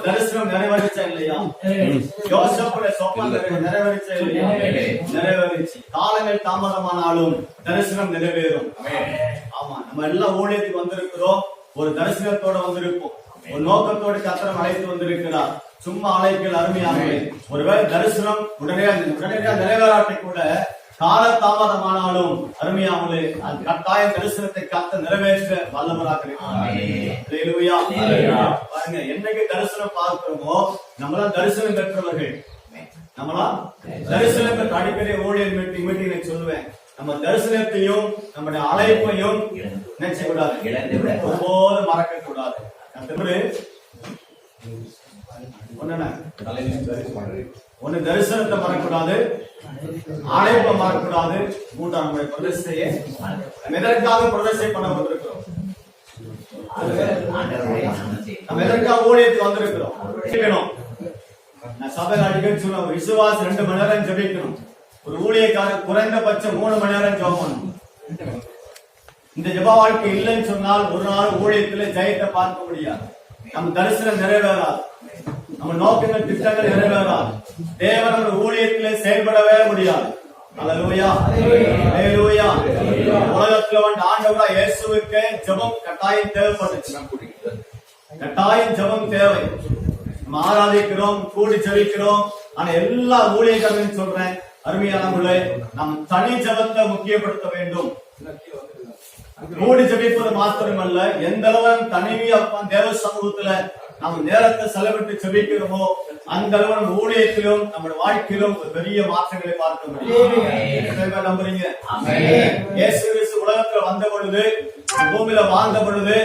தரிசனம் நிறைவேறிச்சா இல்லையா? யோசேப்புடைய சொப்பம் நிறைவே- நிறைவேறிச்சா காலங்கள் தாமதமானாலும் தரிசனம் நிறைவேறும். ஆமா நம்ம எல்லாம் ஊழியத்துக்கு வந்திருக்கிறோம். ஒரு தரிசனத்தோட வந்திருப்போம். ஒரு நோக்கத்தோடு கத்திரம் அழைத்து வந்திருக்கிறார். சும்மா அழைக்கல் அருமையாகவே ஒருவேளை தரிசனம் உடனடியாக உடனடியாக நிறைவேறாட்டை கூட கால தாமதமானாலும் அருமையாமலே அது கட்டாயம் தரிசனத்தை காத்த நிறைவேற்ற வல்லவராக. பாருங்க என்னைக்கு தரிசனம் பார்க்கிறோமோ நம்மளாம் தரிசனம் பெற்றவர்கள். நம்மளா தரிசனம் பெற்ற அடிக்கடி ஊழியர் மீட்டிங் சொல்லுவேன். நம்ம தரிசனத்தையும் நம்முடைய அழைப்பையும் நினைச்ச கூடாது ஒருபோதும் மறக்க கூடாது ஒன்னு தரிசனத்தை மறக்கக்கூடாது. அழைப்பை மறக்கக்கூடாது. மூன்றாம் முறை பிரதிஷ்டையை எதற்காக பிரதிஷ்டை பண்ண வந்திருக்கிறோம். நம்ம எதற்காக ஊழியத்துக்கு வந்திருக்கிறோம். நான் சபையில் அடிக்கடி சொல்லுவேன் ரெண்டு மணி நேரம் ஜெபிக்கணும். ஒரு ஊழியக்காக குறைந்தபட்சம் மூணு மணி நேரம் ஜெபம் பண்ணணும். இந்த ஜெப வாழ்க்கை இல்லைன்னு சொன்னால் ஒரு நாள் ஊழியத்துல ஜெயத்தை பார்க்க முடியாது. நம்ம தரிசனம் நிறைவேறாது. நம்ம நோக்கங்கள் திட்டங்கள் நிறைவேறாது. தேவன் நம்ம ஊழியத்திலே செயல்படவே முடியாது. உலகத்துல வந்து ஆண்டவரா இயேசுவுக்கு ஜெபம் கட்டாயம் தேவைப்பட்டுச்சு. கட்டாயம் ஜெபம் தேவை. நம்ம ஆராதிக்கிறோம் கூடி ஜெபிக்கிறோம். ஆனா எல்லா ஊழியர்களும் சொல்றேன் அருமையானவர்களே நம் தனி ஜெபத்தை முக்கியப்படுத்த வேண்டும். கூடி ஜெபிப்பது மாத்திரமல்ல எந்த அளவு தனிமையா உட்கார்ந்து தேவ சமூகத்துல நம்ம நேரத்தை செலவிட்டு ஜெபிக்கிறோமோ அந்த அளவு நம்ம ஊழியத்திலும் நம்ம வாழ்க்கையிலும் ஒரு பெரிய மாற்றங்களை பார்க்க முடியும் நம்புறீங்க? உலகத்துல வந்த பொழுது பூமியில வாழ்ந்த பொழுது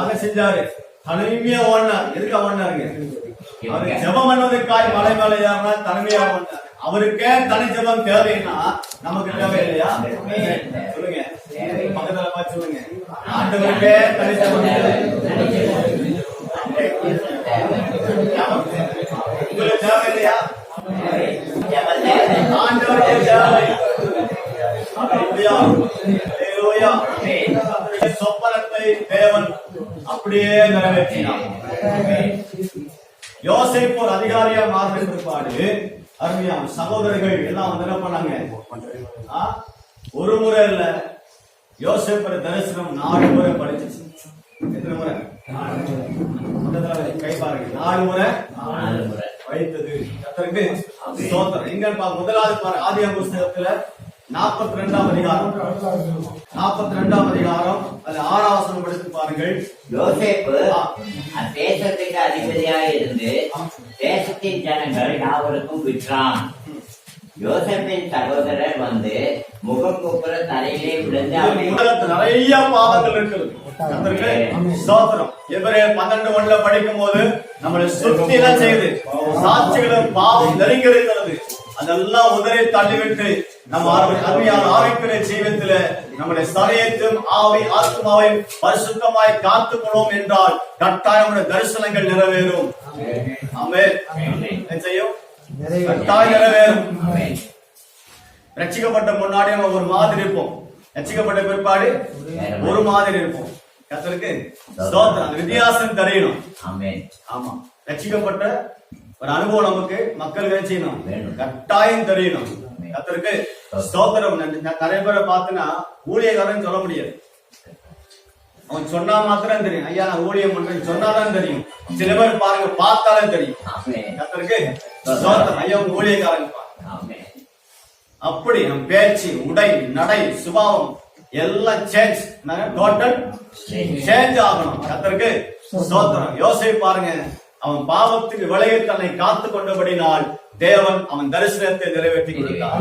அதை செஞ்சாரு. தனிமையா ஓடினார். எதுக்கு ஓடினாருங்க? அவரு ஜெபம் பண்ணுவதற்காய் மலை மேல ஏறினா தனிமையா ஓடினார். அவருக்கே தனி ஜெபம் தேவைன்னா நமக்கு தேவை இல்லையா? சொல்லுங்க. பக்கத்துல பார்த்து சொல்லுங்க. ஆண்டவருக்கே தனி ஜெபம் உங்களுக்கு தேவை இல்லையா? ஆண்டவருக்கே தேவை. சொப்பனத்தை தேவன் அப்படியே நிறைவேற்றினார். யோசேப்பு ஒரு அதிகாரியா மாறின பிற்பாடு அருமையா சகோதரர்கள் எல்லாம் வந்து என்ன பண்ணாங்க? ஒரு முறை இல்ல. யோசேப்போட தரிசனம் நாலு முறை படிச்சிச்சு. எத்தனை முறை? கை பாருங்க. நாலு முறை? வைத்தது. கர்த்தருக்கு ஸ்தோத்திரம். எங்க பா- முதலாவது பாரு ஆதிய புஸ்தகத்துல நாற்பத்தி ரெண்டாம் அதிகாரம். நாற்பத்தி ரெண்டாம் அதிகாரம். அது ஆறாம் வசனம் படித்து பாருங்கள். யோசேப்பு அத்தேசத்துக்கு அதிபதியாக இருந்து தேசத்தின் ஜனங்கள் யாவருக்கும் விற்றான். யோசேப்பின் சகோதரர் வந்து முகம் குப்புற தலையிலே விழுந்து நிறைய பாவங்கள் இருக்குது. ஸ்தோத்திரம். எபிரேயர் பன்னெண்டு ஒண்ணுல படிக்கும் போது நம்மளை சுத்தி செய்யுது. சாட்சிகளும் பாவம் நெருங்கிருக்கிறது அதெல்லாம் உதறி தள்ளிவிட்டு நம்ம அருமையான ஆவிக்குரிய ஜீவத்துல நம்முடைய சரீரத்தையும் ஆவி ஆத்மாவையும் பரிசுத்தமாய் காத்துக்கொள்வோம் என்றால் கட்டாயம் நம்முடைய தரிசனங்கள் நிறைவேறும். ஆமே என்ன செய்யும்? கட்டாயம் நிறைவேறும். ரட்சிக்கப்பட்ட முன்னாடி நம்ம ஒரு மாதிரி இருப்போம். ரட்சிக்கப்பட்ட பிற்பாடு ஒரு மாதிரி இருப்போம். கத்தருக்கு ஸ்தோத்திரம். அந்த வித்தியாசம் தெரியணும் ஆமென். ஆமா. ரட்சிக்கப்பட்ட ஒரு அனுபவம் நமக்கு மக்கள் செய்யணும். கட்டாயம் தெரியணும் கத்தருக்கு ஸ்தோத்திரம். நிறைய பேரை பார்த்தேன்னா ஊழியக்காரன் சொல்ல முடியாது. அவன் சொன்னா மாத்திரம் தெரியும். ஐயா நான் ஊழியம் பண்றேன். சொன்னாதான் தெரியும். சில பேர் பாருங்க பார்த்தாலே தெரியும். கத்தருக்கு ஸ்தோத்திரம். ஐயா ஊழியக்காரங்க அப்படி நம் பேச்சு உடை நடை சுபாவம் எல்லாம் சேஞ்ச் டோட்டல் சேஞ்ச் ஆகணும். கத்தருக்கு ஸ்தோத்திரம். யோசை பாருங்க. அவன் பாவத்துக்கு விளைய தன்னை காத்து கொண்டபடினால் தேவன் அவன் தரிசனத்தை நிறைவேற்றி கொடுத்தார்.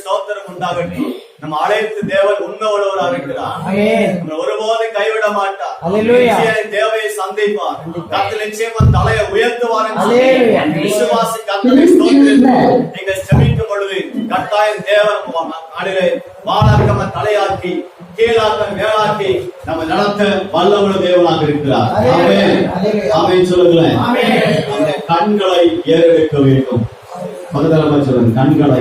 ஸ்தோத்திரம் உண்டாகட்டும். நம்ம அழைத்து தேவன் உண்மை உள்ளவராக இருக்கிறார் ஒருபோதும் கைவிட மாட்டார். தேவையை சந்திப்பார். கர்த்தர் நிச்சயம் தலையை உயர்த்துவார். விசுவாசி கர்த்தரை ஸ்தோத்திரித்து நீங்கள் கட்டாயம் தேவன் நாளிலே வானாக்கம தலையாக்கி கீழாக்க மேலாக்கி நம்ம நடத்த வல்லமுள்ள தேவனாக இருக்கிறார். ஆமென். சொல்லுங்களேன். கண்களை ஏறெடுக்க வேண்டும். பக்கத்துல சொல்லுங்க. கண்களை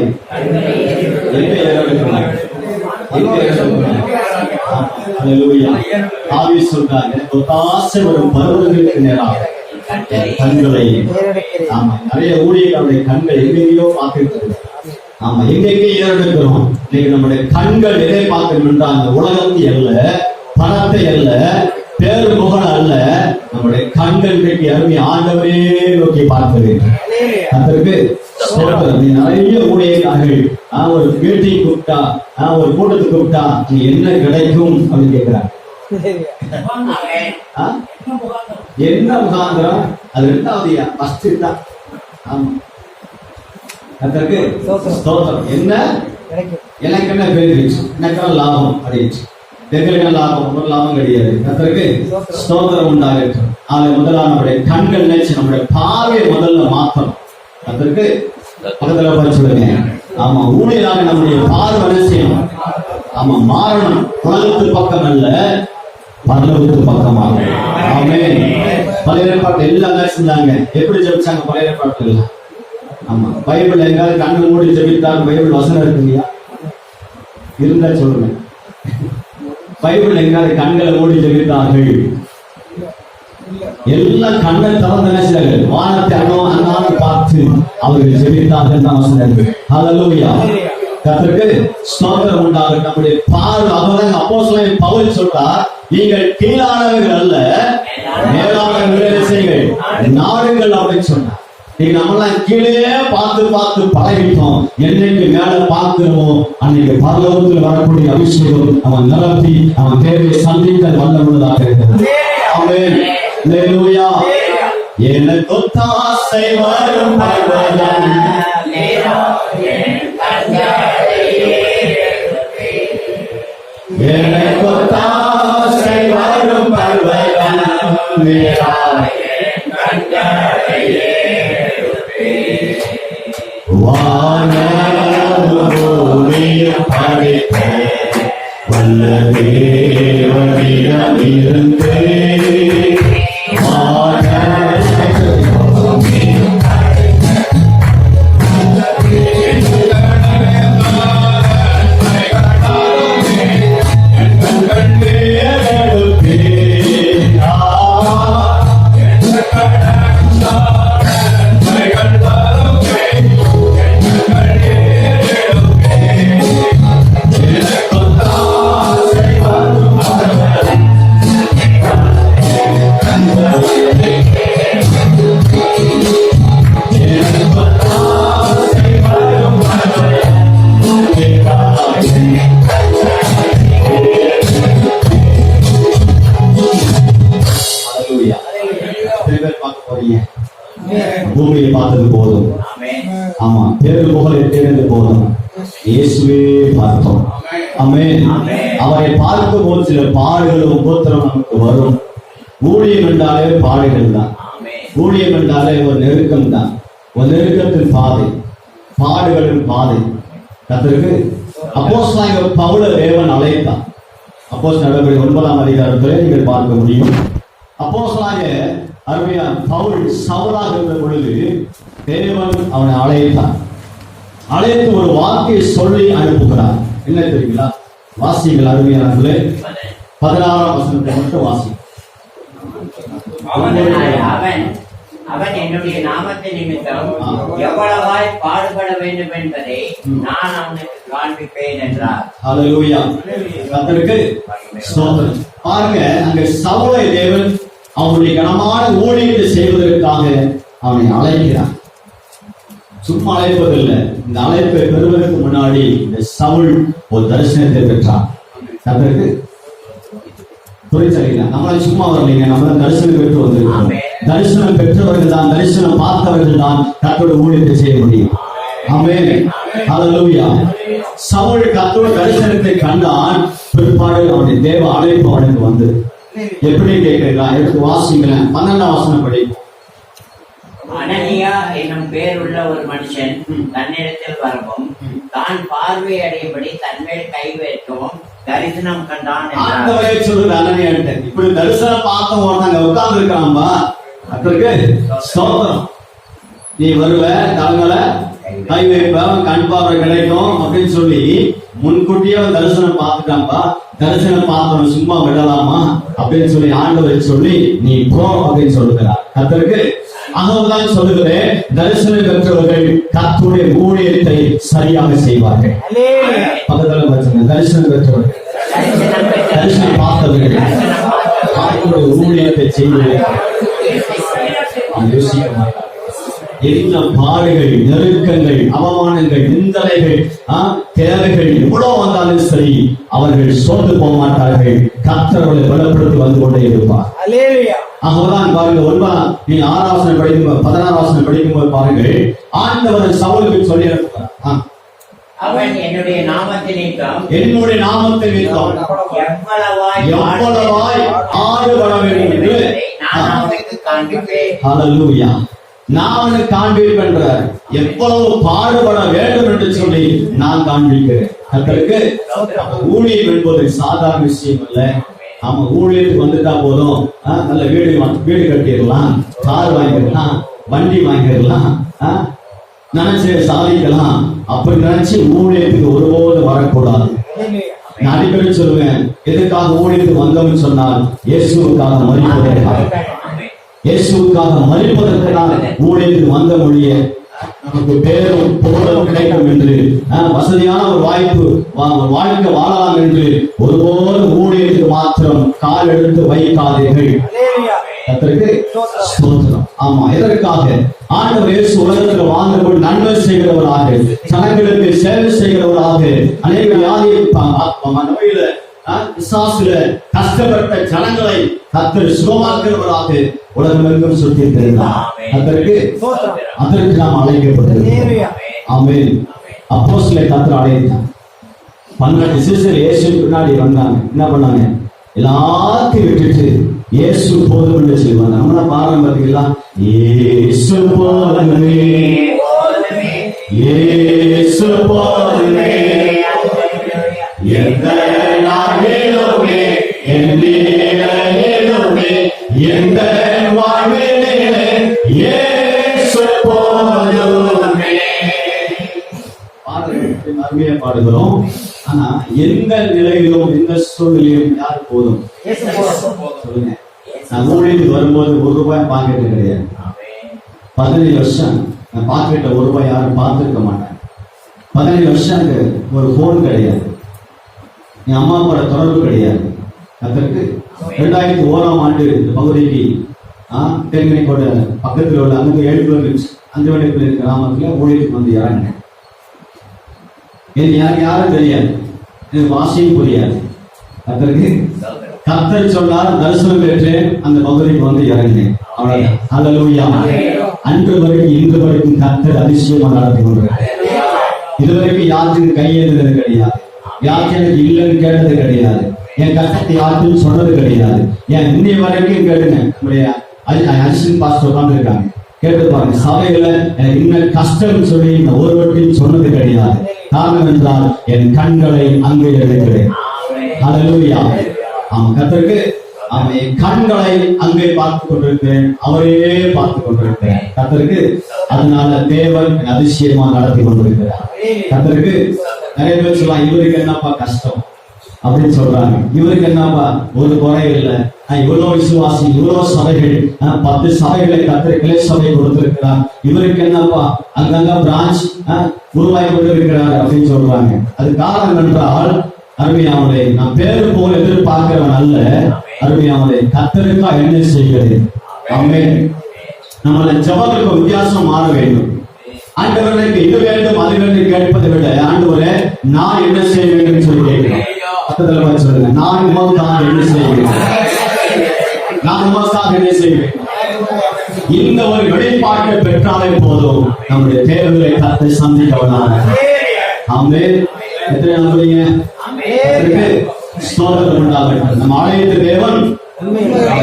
எங்க ஏறெடுக்கணும்? எங்க ஏறெடுக்கணும்? அல்லேலூயா ஆவி சொல்றாங்க எனக்கு ஒத்தாசை வரும் பருவங்களுக்கு நேராக. கண்களை ஆமா நிறைய ஊழியர்களுடைய கண்கள் எங்கெங்கேயோ பார்த்துட்டு ஆமா எங்கெங்கே ஏறெடுக்கிறோம் இன்னைக்கு நம்முடைய கண்கள் எதை பார்க்கணும் என்றால் அந்த உலகத்தை அல்ல பணத்தை அல்ல பேரு முகன் அல்ல நம்முடைய கண்கள் இன்றைக்கு அருமை ஆண்டவரே நோக்கி வேண்டும் அதற்கு நிறைய ஊழியர்கள் ஒரு மீட்டிங் கூப்பிட்டா ஒரு கூட்டத்துக்கு கூப்பிட்டா நீ என்ன கிடைக்கும் அப்படின்னு கேட்கிறாங்க? என்ன முகாந்திரம்? அது ரெண்டாவது ஃபர்ஸ்ட் தான். ஆமா. அதற்கு ஸ்தோத்திரம். என்ன? எனக்கு என்ன பெனிஃபிட் எனக்கு லாபம் அப்படின்ட்டு எங்களுக்கு லாபம்? ஒரு லாபம் கிடையாது. அதற்கு ஸ்தோத்திரம் உண்டாகட்டும். ஆக முதல்ல நம்முடைய கண்கள் நினைச்சு நம்முடைய பார்வையை முதல்ல மாத்தணும். அதற்கு பக்கத்துல போய் சொல்லுங்க ஆமா ஊழியராக நம்முடைய பார்வை செய்யணும்? ஆமா மாறணும். உலகத்து பக்கம் அல்ல பரலோகத்து பக்கமாக. ஆமென். பழைய ஏற்பாட்டு எல்லாம் செஞ்சாங்க எப்படி ஜெபிச்சாங்க? பழைய ஏற்பாட்டு எல்லாம் ஆமா. பைபிள் எங்காவது கண்ணு மூடி ஜெபித்தால் பைபிள் வசனம் இருக்குங்கய்யா இருந்தா சொல்லுங்க. பைபிள் எங்காவது கண்களை மூடி ஜெபித்தார்கள் எல்லா கண்ணை திறந்து என்ன வானத்தை அண்ணோ அண்ணாந்து பார்த்து அவர்கள் ஜெபித்தார்கள் தான் வசனம். ஹalleluya கத்திற்கு ஸ்தோத்திரம் உண்டாகும் நம்முடைய பார்வை அவதான் சொல்ல பவுல் சொல்றா நீங்கள் கீழானவர்கள் அல்ல மேலானவர்கள் செய்யுங்கள். நாடுங்கள் அப்படின்னு சொன்னார். நீ நம்மளாம் கீழே பார்த்து பார்த்து பழகிட்டோம். என்னைக்கு மேல பார்க்கிறோமோ அன்னைக்கு பரலோகத்தில் வரக்கூடிய அபிஷேகம் அவன் நிரப்பி அவன் தேவையை சந்திக்க வல்ல உள்ளதாக இருக்கிறது எனக்கு ஒத்தாசை வரும் பர்வதம். எனக்கு ஒத்தாசை வரும் பர்வதம். படைத்த வல்ல தேவனிடம் இருந்து. உபத்திரம் நமக்கு வரும். ஊழியம் என்றாலே பாடுகள் தான். ஊழியம் என்றாலே ஒரு நெருக்கம் தான். ஒரு நெருக்கத்தின் பாதை. பாடுகளின் பாதை. கத்திற்கு அப்போஸ் பவுல தேவன் அழைத்தான் அப்போஸ் நடவடிக்கை ஒன்பதாம் அதிகாரத்திலே நீங்கள் பார்க்க முடியும். அப்போஸ்தலனாக அருமையா பவுல் சவுலாக இருந்த பொழுது தேவன் அவனை அழைத்தான் அழைத்து ஒரு வார்த்தையை சொல்லி அனுப்புகிறார். என்ன தெரியுங்களா? வாசிகள் அருமையானங்களே பதினாறாம் வசனத்தை மட்டும் வாசி அவன் அவன் என்னுடைய நாமத்தை நிமித்தம். எவ்வளவாய் பாடுபட வேண்டும் என்பதை நான் அவனுக்கு காண்பிப்பேன் என்றார். ஹalleluya கர்த்தருக்கு ஸ்தோத்திரம் பாருங்க அங்க சவுலை தேவன் அவனுடைய கனமான ஊழியத்தை செய்வதற்காக அவனை அழைக்கிறான் சும்மா அழைப்பதில்லை இந்த அழைப்பை பெறுவதற்கு முன்னாடி இந்த சவுல் ஒரு தரிசனத்தை பெற்றான் கர்த்தருக்கு புரிச்சலைங்களா நம்மளை சும்மா வரலைங்க நம்ம தரிசனம் பெற்று வந்திருக்கோம். தரிசனம் பெற்றவர்கள் தான் தரிசனம் பார்த்தவர்கள் தான் கர்த்தரோட ஊழியத்தை செய்ய முடியும். ஆமென். ஹalleluya. சவுல் கர்த்தரோட தரிசனத்தை கண்டான் பிற்பாடு அவனுடைய தேவ அழைப்பு அவனுக்கு வந்து. எப்படி கேட்கிறீங்களா? எடுத்து வாசிங்களேன். பன்னெண்டாம் வசனம் படி அனனியா என்னும் பேருள்ள ஒரு மனுஷன் தன்னிடத்தில் வரவும் தான் பார்வை அடையும்படி தன்மேல் கை வைக்கவும் தரிசனம் கண்டான் ஆண்டவரே சொல்லுது இப்படி தரிசனம் பார்த்த ஒருத்தங்க உட்கார்ந்து இருக்காமா அதற்கு ஸ்தோத்திரம். நீ வருவ தலைமையில கை வைப்ப கண் பார்வை கிடைக்கும் அப்படின்னு சொல்லி முன்கூட்டியே அவன் தரிசனம் பார்த்துட்டான்பா. தரிசனம் பார்த்தவன் சும்மா விடலாமா அப்படின்னு சொல்லி ஆண்டவர் சொல்லி நீ போ அப்படின்னு சொல்லுகிறார். அத்தருக்கு ஆகவுதான் சொல்லுகிறேன் தரிசனம் பெற்றவர்கள் கத்துடைய ஊழியத்தை சரியாக செய்வார்கள். பக்கத்துல வச்சுங்க தரிசனம் பெற்றவர்கள். தரிசனம் பார்த்தவர்கள். ஆண்டவருடைய ஊழியத்தை அவன் யோசிக்க மாட்டான். என்ன பாடுகள் நெருக்கங்கள் அவமானங்கள் நிந்தனைகள் தேவைகள் எவ்வளவு வந்தாலும் சரி அவர்கள் சோர்ந்து போக மாட்டார்கள். கர்த்தர்களை பலப்படுத்தி வந்து கொண்டே இருப்பார். பாருங்க ஒன்பதாம் நீ படிக்கும் பதினாறாவசனம் படிக்கும் போது பாருங்கள் ஆண்டவர் சவுலுக்கு சொல்லி அனுப்புகிறார். அவன் என்னுடைய என்னுடைய நாமத்தை வைத்தோம் எவ்வளவாய் எவ்வளவாய் ஆடுபட வேண்டும் என்று. நான் அவனுக்கு காண்பிப்பேன். ஹalleluya நான் அவனுக்கு காண்பிப்பேன்றார் எவ்வளவு பாடுபட வேண்டும் என்று சொல்லி நான் காண்பிக்கிறேன். கர்த்தருக்கு ஊழியம் என்பது சாதாரண விஷயம் அல்ல. நம்ம ஊழியத்துக்கு வந்துட்டா போதும். நல்ல வீடு வீடு கட்டிடலாம் கார் வாங்கிடலாம் வண்டி வாங்கிடலாம் நினைச்சு சாதிக்கலாம். அப்படி நினைச்சு ஊழியத்துக்கு ஒருபோது வரக்கூடாது. நான் அடிக்கடி சொல்லுவேன் எதுக்காக ஊழியத்துக்கு வந்தோம்னு சொன்னால் இயேசுவுக்காக மறிப்பதற்காக இயேசுவுக்காக மறிப்பதற்கு நான் ஊழியத்துக்கு வந்த மொழிய நமக்கு பேரும் புகழும் கிடைக்கும் என்று வசதியான ஒரு வாய்ப்பு வாழ்க்கை வாழலாம் என்று ஒருபோது ஊழியத்துக்கு மாத்திரம் கால் எடுத்து வைக்காதீர்கள். ஸ்தோத்திரம். ஆமா எதற்காக? ஆண்டவர் இயேசு உலகத்தில் வாழ்ந்தபோது நன்மை செய்கிறவராக ஜனங்களுக்கு சேவை செய்கிறவராக அநேக வியாதி ப- ப- நோயில பிசாசுல கஷ்டப்பட்ட ஜனங்களை கத்தர் சுகமாக்குகிறவராக உலகம் எங்கும் சுற்றி தெரிந்தார் அதற்கு அதற்கு நாம் அழைக்கப்பட்டிருக்கிறோம். ஆமென். அப்போஸ்தலரை கத்தர் அழைத்தார். பன்னெண்டு சிசில் இயேசு பின்னாடி வந்தாங்க. என்ன பண்ணாங்க? எல்லாத்தையும் விட்டுட்டு இயேசு போதும் என்று சொல்லுவாங்க நம்மள பாடம் பார்த்தீங்களா இயேசு போதுமே. பாடுகிறோம் ஆனா எந்த நிலையிலும் எந்த சூழ்நிலையும் யார் போதும்? சொல்லுங்க. நான் ஊழியத்துக்கு வரும்போது ஒரு ரூபாய் பாக்கெட்டு கிடையாது. பதினஞ்சு வருஷம் நான் பாக்கெட்ல ஒரு ரூபாய் யாரும் பார்த்துருக்க மாட்டேன் பதினஞ்சு வருஷம் எனக்கு ஒரு போன் கிடையாது. என் அம்மா அப்பாவோட தொடர்பு கிடையாது. அதற்கு ரெண்டாயிரத்தி ஓராம் ஆண்டு இந்த பகுதிக்கு ஆ, தென்கனிக்கோட்டை பக்கத்தில் உள்ள அங்கே ஏழு அஞ்சு வண்டிக்குள்ள கிராமத்துல ஊழியத்துக்கு வந்து இறங்கினேன். எனக்கு யார் யாரும் தெரியாது. இது வாசியும் புரியாது. அதற்கு கத்தர் சொன்னார் தரிசனம் பெற்று அந்த பகுதிக்கு வந்து இறங்கினேன். அவ்வளவுதான். அல்லேலூயா அன்று வரைக்கும் இன்று வரைக்கும் கத்தர் அதிசயமா நடத்தி கொண்டிருக்கிறார். இதுவரைக்கும் யாருக்கும் கையெழுந்தது கிடையாது. யாருக்கு எனக்கு இல்லைன்னு கேட்டது கிடையாது. என் கஷ்டத்தை யாருக்கும் சொன்னது கிடையாது. என் இன்னைய வரைக்கும் கேட்டுங்க நம்முடைய அரிசன் பாஸ்டர் உட்காந்துருக்காங்க கேட்டு பாருங்க. சபையில எனக்கு இன்னும் கஷ்டம் சொல்லி இந்த ஒருவரையும் சொன்னது கிடையாது. காரணம் என்றால் என் கண்களை அங்கே எடுக்கிறேன். கர்த்தருக்கு ஆமா என் கண்களை அங்கே பார்த்து கொண்டிருக்கிறேன். அவரையே பார்த்து கொண்டிருக்கிறேன் கர்த்தருக்கு அதனால தேவன் அதிசயமா நடத்தி கொண்டிருக்கிறார். கர்த்தருக்கு நிறைய பேர் சொல்லலாம் இவருக்கு என்னப்பா கஷ்டம்? அப்படின்னு சொல்றாங்க. இவருக்கு என்னப்பா? ஒரு குறை இல்லை. ஆஹ் இவ்வளவு விசுவாசி இவ்வளவு சபைகள் ஆஹ் பத்து சபைகளை கத்திர கிளை சபை கொடுத்திருக்கிறார். இவருக்கு என்னப்பா? அங்கங்க பிரான்ச் உருவாகி கொண்டிருக்கிறார் அப்படின்னு சொல்றாங்க. அது காரணம் என்றால் அருமையாமலே நான் பேரு போல் எதிர்பார்க்கிறவன் அல்ல. அருமையாமலே கத்தருக்கா என்ன செய்கிறது நம்மளை நம்மள ஜபத்துக்கு வித்தியாசம் மாற வேண்டும். ஆண்டவர்களுக்கு இது வேண்டும் அது வேண்டும் கேட்பதை விட ஆண்டவரே நான் என்ன செய்ய வேண்டும் சொல்லி கேட்கிறோம் பக்கத்துல பார்த்து சொல்லுங்க. நான் உமக்காக என்ன செய்ய நான் உமக்காக என்ன செய்ய இந்த ஒரு வெளிப்பாட்டை பெற்றாலே போதும். நம்முடைய தேவைகளை கத்தை சந்திக்கவனாக ஆமே. எத்தனை நம்புறீங்க ஸ்தோத்திரம் உண்டாகட்டும். நம்ம ஆலயத்து தேவன்.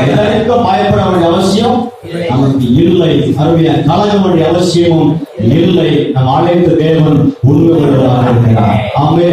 எதற்கும் பயப்பட வேண்டிய அவசியம் நமக்கு இல்லை. அருமையா கலக வேண்டிய அவசியமும் இல்லை. நம் ஆலயத்து தேவன் உண்மை உள்ளவராக இருக்கிறார் ஆமே.